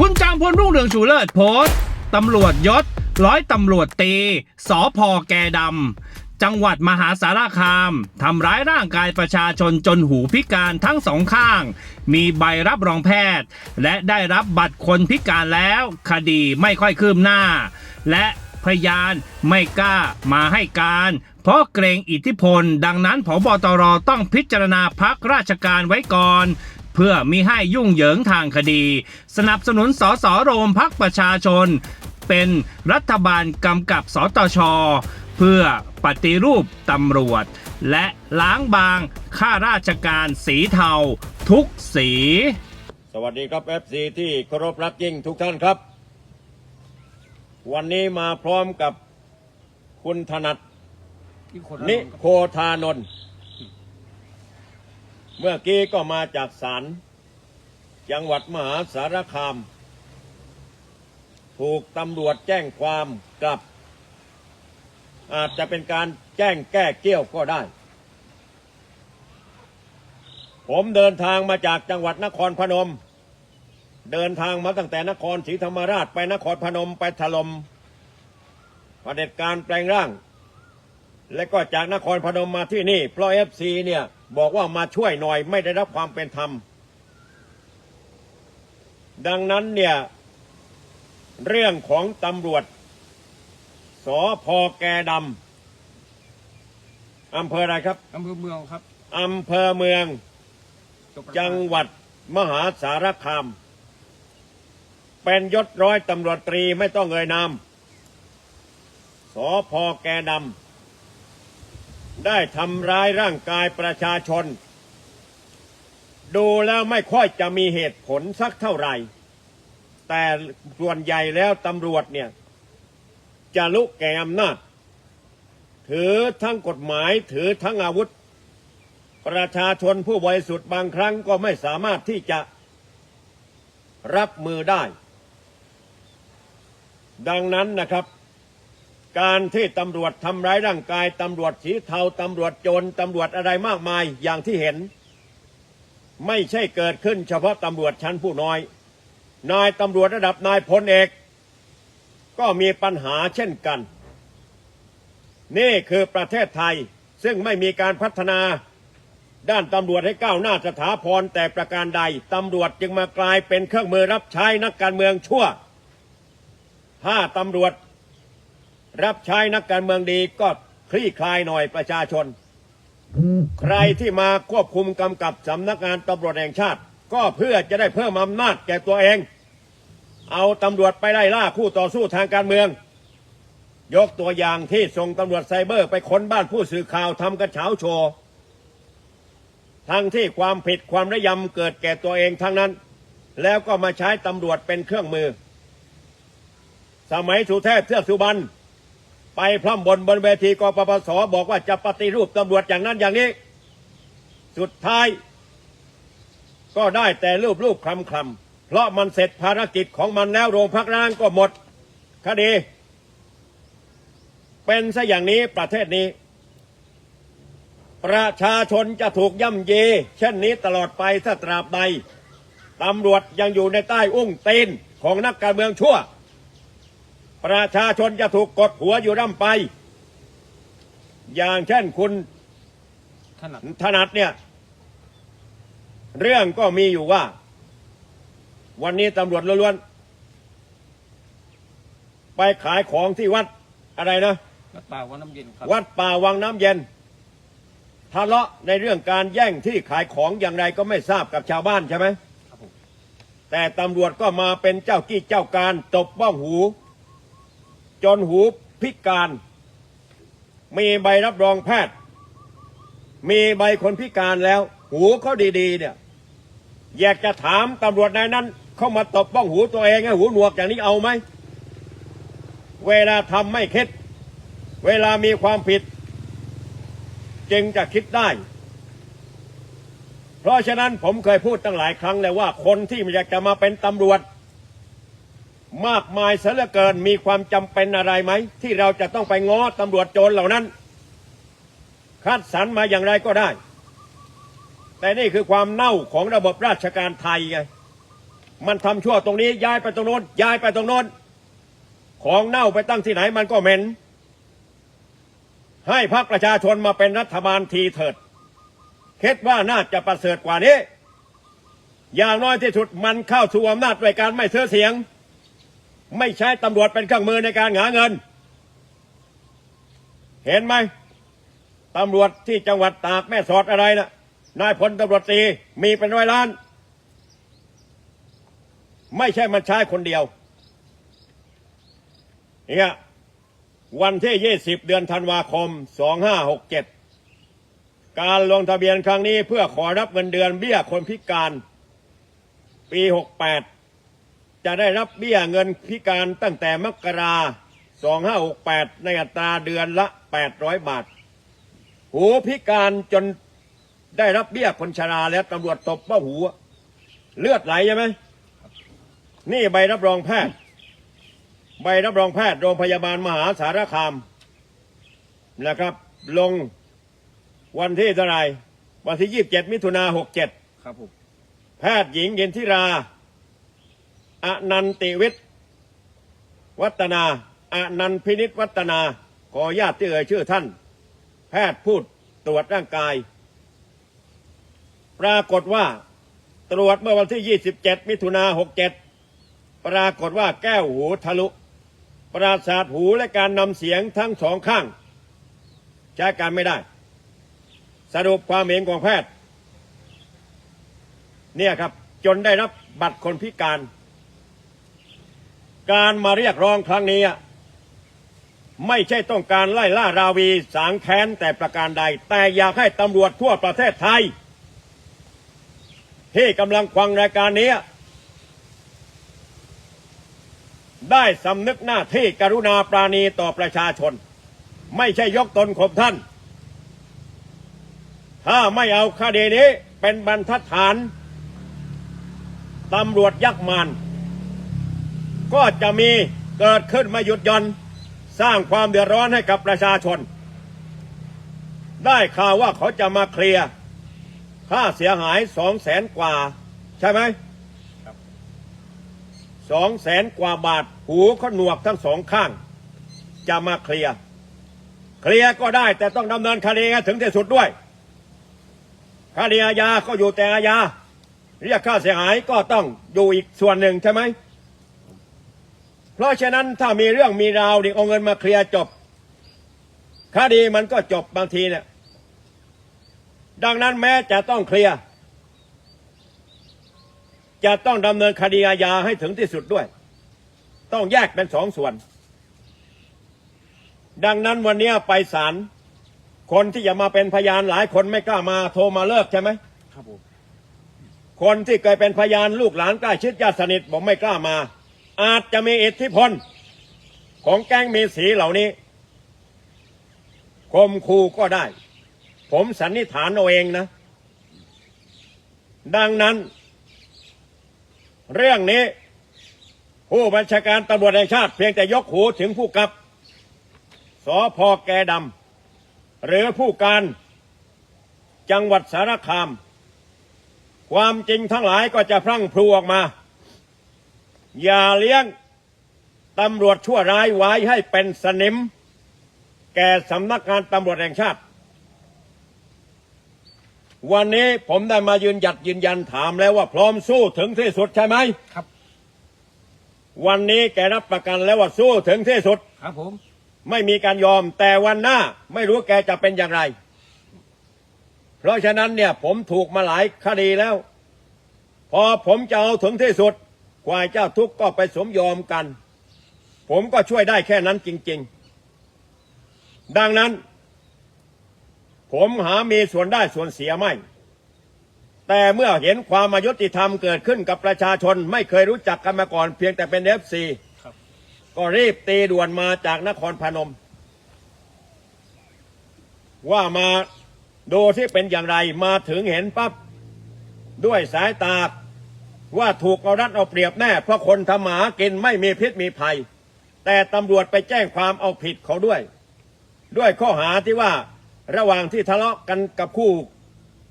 คุณจามพลรุ่งเรืองชูเลิศโพสต์ตำรวจยศ ร้อยตำรวจตีสอพอแกดำ จังหวัดมหาสารคามทำร้ายร่างกายประชาชนจนหูพิการทั้งสองข้าง มีใบรับรองแพทย์ และได้รับบัตรคนพิการแล้ว คดีไม่ค่อยคืบหน้า และพยานไม่กล้ามาให้การ เพราะเกรงอิทธิพล ดังนั้นผบตรต้องพิจารณาพักราชการไว้ก่อน เพื่อมิให้ยุ่งเหยิงทางคดี สนับสนุนสสโรมพักประชาชน เป็นรัฐบาลกำกับสตช เพื่อปฏิรูปตำรวจ และล้างบางข้าราชการสีเทา ทุกสี สวัสดีครับ FC ที่เคารพรักยิ่งทุกท่านครับ วันนี้มาพร้อมกับคุณถนัดนิโคธานนท์ เมื่อกี้ก็มาจากศาลจังหวัดมหาสารคาม ถูกตำรวจแจ้งความกลับ อาจจะเป็นการแจ้งแก้เกี้ยวก็ได้ ผมเดินทางมาจากจังหวัดนครพนม เดินทางมาตั้งแต่นครศรีธรรมราชไปนครพนมไปถล่มประเด็จการแปลงร่าง และก็จากนครพนมมาที่นี่ เพราะเอฟซีเนี่ย บอกว่ามาช่วยหน่อยไม่ได้รับความเป็นธรรม ดังนั้นเนี่ย เรื่องของตำรวจสอพอแกดำอำเภออะไรครับอำเภอเมืองครับอำเภอเมืองตัวประกันจังหวัดมหาสารคาม เป็นยศร้อยตำรวจตรีไม่ต้องเอ่ยนามสอพอแกดำ ได้ทำร้ายร่างกายประชาชน ดูแล้วไม่ค่อยจะมีเหตุผลสักเท่าไหร่ แต่ส่วนใหญ่แล้วตำรวจเนี่ย จะลุกแก่อำนาจ ถือทั้งกฎหมายถือทั้งอาวุธ ประชาชนผู้บริสุทธิ์บางครั้งก็ไม่สามารถที่จะรับมือได้ ดังนั้นนะครับ การที่ตำรวจทำร้ายร่างกายตำรวจสีเทาตำรวจโจรตำรวจอะไรมากมายอย่างที่เห็น ไม่ใช่เกิดขึ้นเฉพาะตำรวจชั้นผู้น้อย นายตำรวจระดับนายพลเอก ก็มีปัญหาเช่นกัน นี่คือประเทศไทยซึ่งไม่มีการพัฒนาด้านตำรวจให้ก้าวหน้าสถาพรแต่ประการใดตำรวจจึงมากลายเป็นเครื่องมือรับใช้นักการเมืองชั่ว ถ้าตำรวจ รับใช้นักการเมืองดีก็คลี่คลายหน่อยประชาชน ใครที่มาควบคุมกำกับสำนักงานตำรวจแห่งชาติ ก็เพื่อจะได้เพิ่มอำนาจแก่ตัวเอง เอาตำรวจไปไล่ล่าคู่ต่อสู้ทางการเมือง ยกตัวอย่างที่ส่งตำรวจไซเบอร์ไปค้นบ้านผู้สื่อข่าวทำกระเช้าโชว์ทั้งที่ความผิดความระยำเกิดแก่ตัวเองทั้งนั้น แล้วก็มาใช้ตำรวจเป็นเครื่องมือ สมัยสุเทพเทือกสุบรรณ ไปพร่ำบนบนเวทีกปปสบอกว่าจะปฏิรูปตำรวจอย่างนั้นอย่างนี้ สุดท้าย ก็ได้แต่รูปรูปคลำคลำเพราะมันเสร็จภารกิจของมันแล้วโรงพักร้างก็หมดคดี เป็นซะอย่างนี้ประเทศนี้ ประชาชนจะถูกย่ำเย เช่นนี้ตลอดไปถ้าตราบใดตำรวจยังอยู่ในใต้อุ้งตีนของนักการเมืองชั่ว ประชาชนจะถูกกดหัวอยู่ร่ำไป อย่างเช่นคุณถนัดถนัดเนี่ย เรื่องก็มีอยู่ว่า วันนี้ตำรวจล้วนๆไปขายของที่วัดอะไรนะ วัดป่าวัดน้ำเย็นครับ วัดป่าวังน้ำเย็นทะเลาะในเรื่องการแย่งที่ขายของอย่างไรก็ไม่ทราบกับชาวบ้านใช่ไหมครับผมแต่ตำรวจก็มาเป็นเจ้ากี้เจ้าการตบบ้องหู จนหูพิการ มีใบรับรองแพทย์ มีใบคนพิการแล้ว หูเขาดีๆเนี่ย อยากจะถามตำรวจนายนั้น เข้ามาตบบ้องหูตัวเองให้หูหนวกอย่างนี้เอาไหม เวลาทำไม่คิด เวลามีความผิด จึงจะคิดได้ เพราะฉะนั้นผมเคยพูดตั้งหลายครั้งแล้วว่าคนที่อยากจะมาเป็นตำรวจ มากมายเสียเหลือเกินมีความจำเป็นอะไรไหม ที่เราจะต้องไปง้อตำรวจโจรเหล่านั้น คัดสรรมาอย่างไรก็ได้ แต่นี่คือความเน่าของระบบราชการไทยไงมันทำชั่วตรงนี้ย้ายไปตรงโน้นย้ายไปตรงโน้น ของเน่าไปตั้งที่ไหนมันก็เหม็น ให้พรรคประชาชนมาเป็นรัฐบาลทีเถิดคิดว่าน่าจะประเสริฐกว่านี้ อย่างน้อยที่สุดมันเข้าสู่อำนาจด้วยการไม่ซื้อเสียง ไม่ใช้ตำรวจเป็นเครื่องมือในการหาเงิน เห็นไหมตำรวจที่จังหวัดตากแม่สอดอะไรนะนายพลตำรวจตรีมีเป็นร้อยล้าน ไม่ใช่มันใช้คนเดียวเนี่ยวันที่20เดือนธันวาคม2567กเจ็ดการลงทะเบียนครั้งนี้เพื่อขอรับเงินเดือนเบี้ยคนพิการ ปี68 จะได้รับเบี้ยเงินพิการตั้งแต่มกรา2568 ในอัตราเดือนละ 800 บาท หูพิการจนได้รับเบี้ยคนชราแล้วตำรวจตบว่าหู เลือดไหลใช่ไหม นี่ใบรับรองแพทย์ ใบรับรองแพทย์โรงพยาบาลมหาสารคามนะครับ ลงวันที่เท่าไหรวันที่ 27 มิถุนา67 ครับผม แพทย์หญิงเย็นทิรา อนันติวิทย์วัฒนาอนันพินิษวัฒนา ขอญาติที่เอ่ยชื่อท่าน แพทย์พูดตรวจร่างกาย ปรากฏว่าตรวจเมื่อวันที่ 27 มิถุนา67 ปรากฏว่าแก้วหูทะลุ ประสาทหูและการนำเสียงทั้งสองข้าง ใช้การไม่ได้ สรุปความเห็นของแพทย์ เนี่ยครับ จนได้รับบัตรคนพิการ การมาเรียกร้องครั้งนี้ ไม่ใช่ต้องการไล่ล่าราวีสางแค้นแต่ประการใด แต่อยากให้ตำรวจทั่วประเทศไทย ที่กำลังฟังรายการนี้ ได้สำนึกหน้าที่กรุณาปราณีต่อประชาชน ไม่ใช่ยกตนข่มท่าน ถ้าไม่เอาคดีนี้เป็นบรรทัดฐานตำรวจยักษ์มาน ก็จะมีเกิดขึ้นมาหยุดย่อนสร้างความเดือดร้อนให้กับประชาชน ได้ข่าวว่าเขาจะมาเคลียร์ค่าเสียหายสองแสนกว่า ใช่ไหมสองแสนกว่าบาทหูเขาหนวกทั้งสองข้าง จะมาเคลียร์เคลียร์ก็ได้แต่ต้องดำเนินคดีให้ถึงที่สุดด้วยคดีอาญาก็อยู่แต่อาญาเรียกค่าเสียหายก็ต้องอยู่อีกส่วนหนึ่งใช่ไหม เพราะฉะนั้นถ้ามีเรื่องมีราวดิเอาเงินมาเคลียร์จบคดีมันก็จบบางทีเนี่ย ดังนั้นแม้จะต้องเคลียร์จะต้องดำเนินคดีอาญาให้ถึงที่สุดด้วย ต้องแยกเป็นสองส่วน ดังนั้นวันนี้ไปศาลคนที่จะมาเป็นพยานหลายคนไม่กล้ามาโทรมาเลิกใช่ไหมครับผมคนที่เคยเป็นพยานลูกหลานใกล้ชิดญาติสนิทบอกไม่กล้ามา อาจจะมีอิทธิพล ของแก๊งมีสีเหล่านี้คมคูก็ได้ ผมสันนิษฐานเอาเองนะ ดังนั้น เรื่องนี้ ผู้บัญชาการตำรวจแห่งชาติเพียงแต่ยกหูถึงผู้กับสอพอแกดำหรือผู้การจังหวัดสารคาม ความจริงทั้งหลายก็จะพรั่งพรูออกมา อย่าเลี้ยงตำรวจชั่วร้ายไว้ให้เป็นสนิม แก่สำนักงานตำรวจแห่งชาติ วันนี้ผมได้มายืนหยัดยืนยันถามแล้วว่าพร้อมสู้ถึงที่สุดใช่ไหมครับ วันนี้แกรับประกันแล้วว่าสู้ถึงที่สุด ครับผม ไม่มีการยอมแต่วันหน้าไม่รู้แกจะเป็นอย่างไร เพราะฉะนั้นเนี่ยผมถูกมาหลายคดีแล้ว พอผมจะเอาถึงที่สุด ควายเจ้าทุกข์ก็ไปสมยอมกัน ผมก็ช่วยได้แค่นั้นจริง ๆ ดังนั้น ผมหามีส่วนได้ส่วนเสียไม่ แต่เมื่อเห็นความอายุติธรรมเกิดขึ้นกับประชาชนไม่เคยรู้จักกันมาก่อนเพียงแต่เป็นเอฟซีครับก็รีบตีด่วนมาจากนครพนม ว่ามาดูที่เป็นอย่างไรมาถึงเห็นปั๊บด้วยสายตา ว่าถูกเอารัดเอาเปรียบแน่เพราะคนทำหมากินไม่มีพิษมีภัย แต่ตำรวจไปแจ้งความเอาผิดเขาด้วย ด้วยข้อหาที่ว่าระหว่างที่ทะเลาะกันกับคู่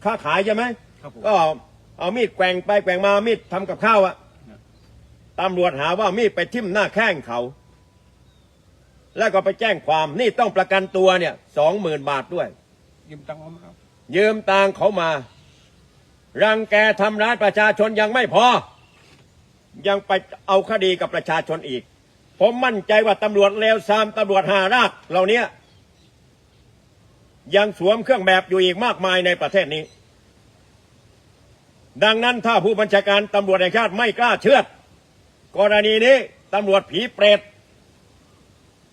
ค้าขายใช่ไหมครับผม ก็เอามีดแกว่งไปแกว่งมามีดทำกับข้าวอะตำรวจหาว่ามีดไปทิ่มหน้าแข้งเขา แล้วก็ไปแจ้งความนี่ต้องประกันตัวเนี่ยสองหมื่นบาทด้วย ยืมตังค์เขามาครับ ยืมตังเขามา รังแกทำร้ายประชาชนยังไม่พอ ยังไปเอาคดีกับประชาชนอีก ผมมั่นใจว่าตำรวจเลวซามตำรวจหารากเหล่านี้ยังสวมเครื่องแบบอยู่อีกมากมายในประเทศนี้ ดังนั้นถ้าผู้บัญชาการตำรวจแห่งชาติไม่กล้าเชื่อดกรณีนี้ตำรวจผีเปรต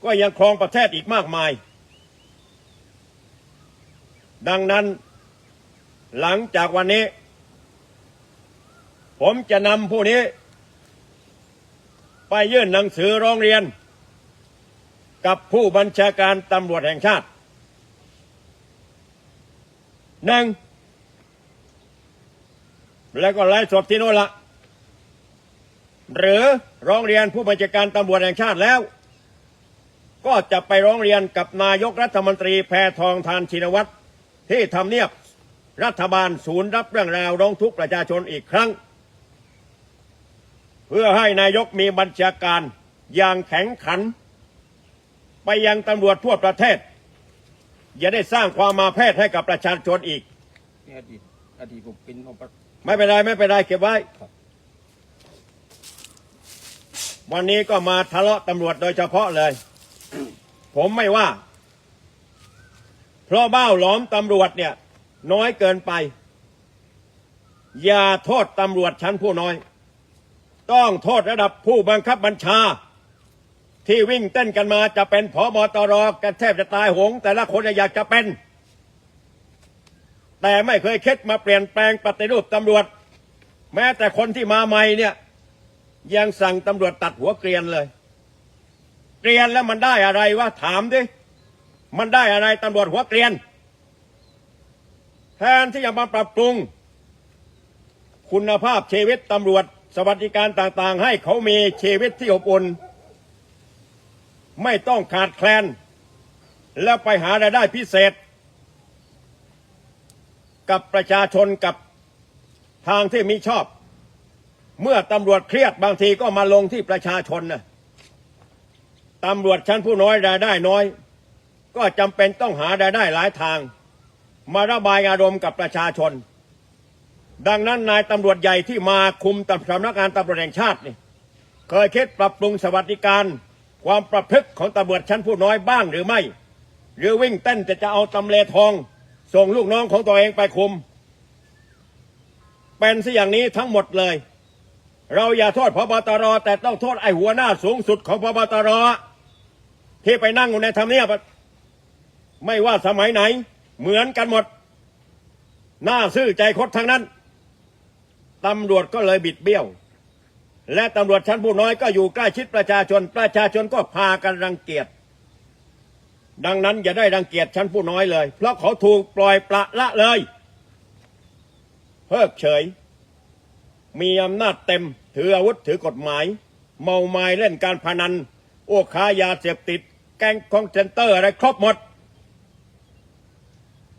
ก็ยังครองประเทศอีกมากมาย ดังนั้นหลังจากวันนี้ ผมจะนำผู้นี้ ไปยื่นหนังสือร้องเรียน กับผู้บัญชาการตำรวจแห่งชาติหนึ่งแล้วก็ไล่สดที่โน่นละหรือร้องเรียนผู้บัญชาการตำรวจแห่งชาติแล้ว ก็จะไปร้องเรียนกับนายกรัฐมนตรีแพทองทานชินวัตรที่ทำเนียบรัฐบาลศูนย์รับเรื่องราวร้องทุกข์ประชาชนอีกครั้ง พื่อให้นายกมีบัญชาการอย่างแข็งขัน ไปยังตำรวจทั่วประเทศ อย่าได้สร้างความมาแพทย์ให้กับประชาชนอีกนี่อดีตอดีตผมเป็นอบตไม่เป็นไรไม่เป็นไรเก็บไว้ครับวันนี้ก็มาทะเลาะตำรวจโดยเฉพาะเลย ผมไม่ว่า เพราะบ้าวหลอมตำรวจเนี่ย น้อยเกินไป อย่าโทษตำรวจชั้นผู้น้อย ต้องโทษระดับผู้บังคับบัญชา ที่วิ่งเต้นกันมาจะเป็นผอบอตรกันแทบจะตายหง แต่ละคนอยากจะเป็น แต่ไม่เคยคิดมาเปลี่ยนแปลงปฏิรูปตำรวจ แม้แต่คนที่มาใหม่เนี่ย ยังสั่งตำรวจตัดหัวเกรียนเลย เกรียนแล้วมันได้อะไรวะถามดิมันได้อะไรตำรวจหัวเกรียน แทนที่จะมาปรับปรุง คุณภาพชีวิตตำรวจ สวัสดิการต่างๆ ให้เขามีชีวิตที่อบอุ่นไม่ต้องขาดแคลน แล้วไปหารายได้พิเศษ กับประชาชนกับทางที่มิชอบ เมื่อตำรวจเครียดบางทีก็มาลงที่ประชาชนนะตำรวจชั้นผู้น้อยรายได้น้อย ก็จำเป็นต้องหารายได้หลายทาง มาระบายอารมณ์กับประชาชน ดังนั้นนายตำรวจใหญ่ที่มาคุมตำสำนักงานตำรวจแห่งชาตินี่เคยคิดปรับปรุงสวัสดิการ ความประพฤติของตำรวจชั้นผู้น้อยบ้างหรือไม่ หรือวิ่งเต้นแต่จะเอาตำเลทอง ส่งลูกน้องของตัวเองไปคุม เป็นซะอย่างนี้ทั้งหมดเลย เราอย่าโทษพบตร แต่ต้องโทษไอหัวหน้าสูงสุดของพบตร ที่ไปนั่งอยู่ในทำเนียบไม่ว่าสมัยไหน เหมือนกันหมด หน้าซื่อใจคดทั้งนั้น ตำรวจก็เลยบิดเบี้ยว และตำรวจชั้นผู้น้อยก็อยู่ใกล้ชิดประชาชน ประชาชนก็พากันรังเกียจ ดังนั้นอย่าได้รังเกียจชั้นผู้น้อยเลย เพราะเขาถูกปล่อยปละละเลย เพิกเฉย มีอำนาจเต็ม ถืออาวุธถือกฎหมาย เมาไม้เล่นการพนัน โอ้ค้ายาเสพติด แก๊งคองเซนเตอร์อะไรครบหมด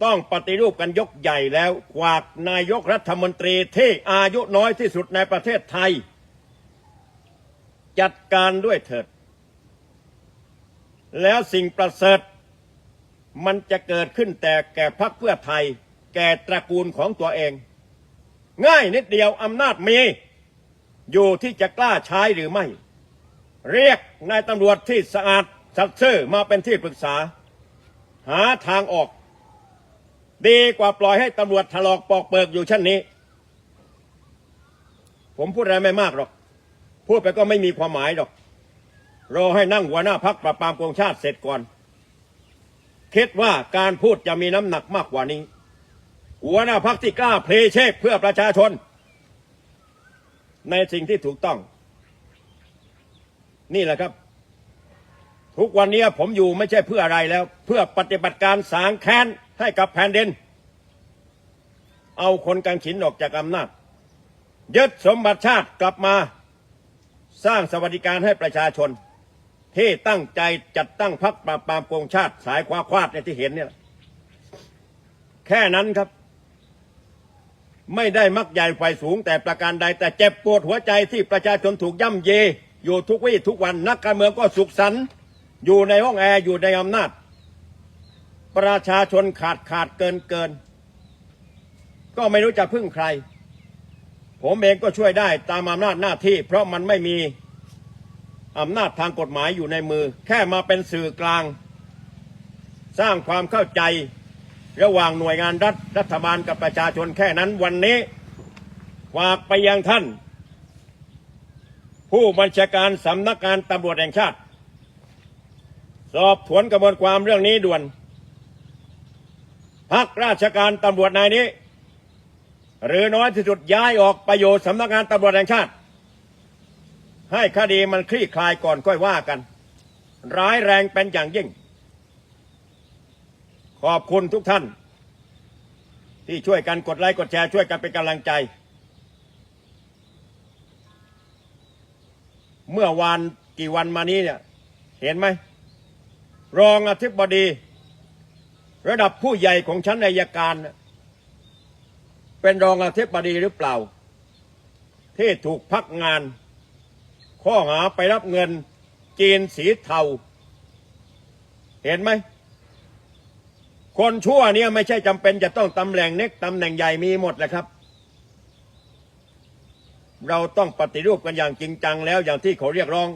ต้องปฏิรูปกันยกใหญ่แล้วกวากนายกรัฐมนตรีที่อายุน้อยที่สุดในประเทศไทย จัดการด้วยเถิด แล้วสิ่งประเสริฐ มันจะเกิดขึ้นแต่แก่พรรคเพื่อไทย แก่ตระกูลของตัวเอง ง่ายนิดเดียวอำนาจมี อยู่ที่จะกล้าใช้หรือไม่ เรียกนายตำรวจที่สะอาดสัตย์ซื่อมาเป็นที่ปรึกษา หาทางออก ดีกว่าปล่อยให้ตำรวจถลอกปอกเปิกอยู่เช่นนี้ ผมพูดอะไรไม่มากหรอก พูดไปก็ไม่มีความหมายหรอกรอให้นั่งหัวหน้าพักประปามโกงชาติเสร็จก่อน คิดว่าการพูดจะมีน้ำหนักมากกว่านี้ หัวหน้าพักที่กล้าเพลเชกเพื่อประชาชน ในสิ่งที่ถูกต้อง นี่แหละครับ ทุกวันนี้ผมอยู่ไม่ใช่เพื่ออะไรแล้ว เพื่อปฏิบัติการสางแค้น ให้กับแผ่นดิน เอาคนกังขินออกจากอำนาจยึดสมบัติชาติกลับมาสร้างสวัสดิการให้ประชาชน ที่ตั้งใจจัดตั้งพรรคปราบปรามโกงชาติสายควาควาดในยที่เห็นเนี่ยแค่นั้นครับ ไม่ได้มักใหญ่ไฟสูงแต่ประการใด แต่เจ็บปวดหัวใจที่ประชาชนถูกย่ำเย อยู่ทุกวี่ทุกวันนักการเมืองก็สุขสันต์อยู่ในห้องแอร์อยู่ในอำนาจ ประชาชนขาดขาดเกินเกิน ก็ไม่รู้จะพึ่งใคร ผมเองก็ช่วยได้ตามอำนาจหน้าที่ เพราะมันไม่มีอำนาจทางกฎหมายอยู่ในมือ แค่มาเป็นสื่อกลาง สร้างความเข้าใจระหว่างหน่วยงานรัฐรัฐบาลกับประชาชนแค่นั้นวันนี้ฝากไปยังท่าน ผู้บัญชาการสำนักงานตำรวจแห่งชาติ สอบสวนกระบวนความเรื่องนี้ด่วน พักราชการตำรวจนายนี้ หรือน้อยที่สุดย้ายออกไปอยู่สำนักงานตำรวจแห่งชาติ ให้คดีมันคลี่คลายก่อนค่อยว่ากัน ร้ายแรงเป็นอย่างยิ่ง ขอบคุณทุกท่าน ที่ช่วยกันกดไลค์กดแชร์ช่วยกันเป็นกำลังใจ เมื่อวานกี่วันมานี้เนี่ย เห็นไหมรองอธิบดี ระดับผู้ใหญ่ของชั้นอายการ เป็นรองอธิบดีหรือเปล่า ที่ถูกพักงาน ข้อหาไปรับเงินจีนสีเทา เห็นไหม คนชั่วเนี่ยไม่ใช่จำเป็นจะต้องตำแหน่งเล็กตำแหน่งใหญ่มีหมดแหละครับ เราต้องปฏิรูปกันอย่างจริงจังแล้วอย่างที่เขาเรียกร้อง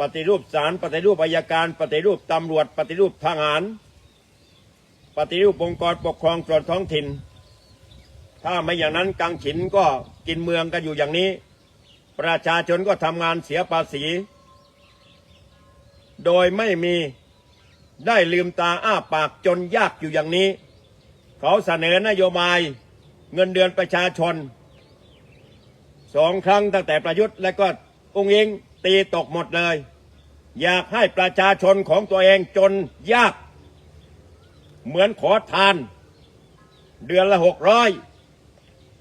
ปฏิรูปศาลปฏิรูปอัยการ ปฏิรูปตำรวจ ปฏิรูปทหาร ปฏิรูปองค์กรปกครองส่วนท้องถิ่น ถ้าไม่อย่างนั้นกังฉินก็กินเมืองกันอยู่อย่างนี้ ประชาชนก็ทำงานเสียภาษี โดยไม่มีได้ลืมตาอ้าปากจนยากอยู่อย่างนี้ เขาเสนอนโยบายเงินเดือนประชาชนสองครั้งตั้งแต่ประยุทธ์และก็องค์เองตีตกหมดเลย อยากให้ประชาชนของตัวเองจนยาก เหมือนขอทาน เดือนละหกร้อย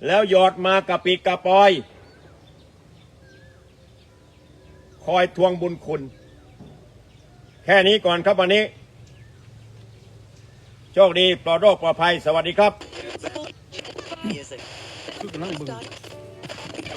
แล้วหยอดมากระปิกระปอย คอยทวงบุญคุณ แค่นี้ก่อนครับวันนี้ โชคดีปลอดโรคปลอดภัย สวัสดีครับ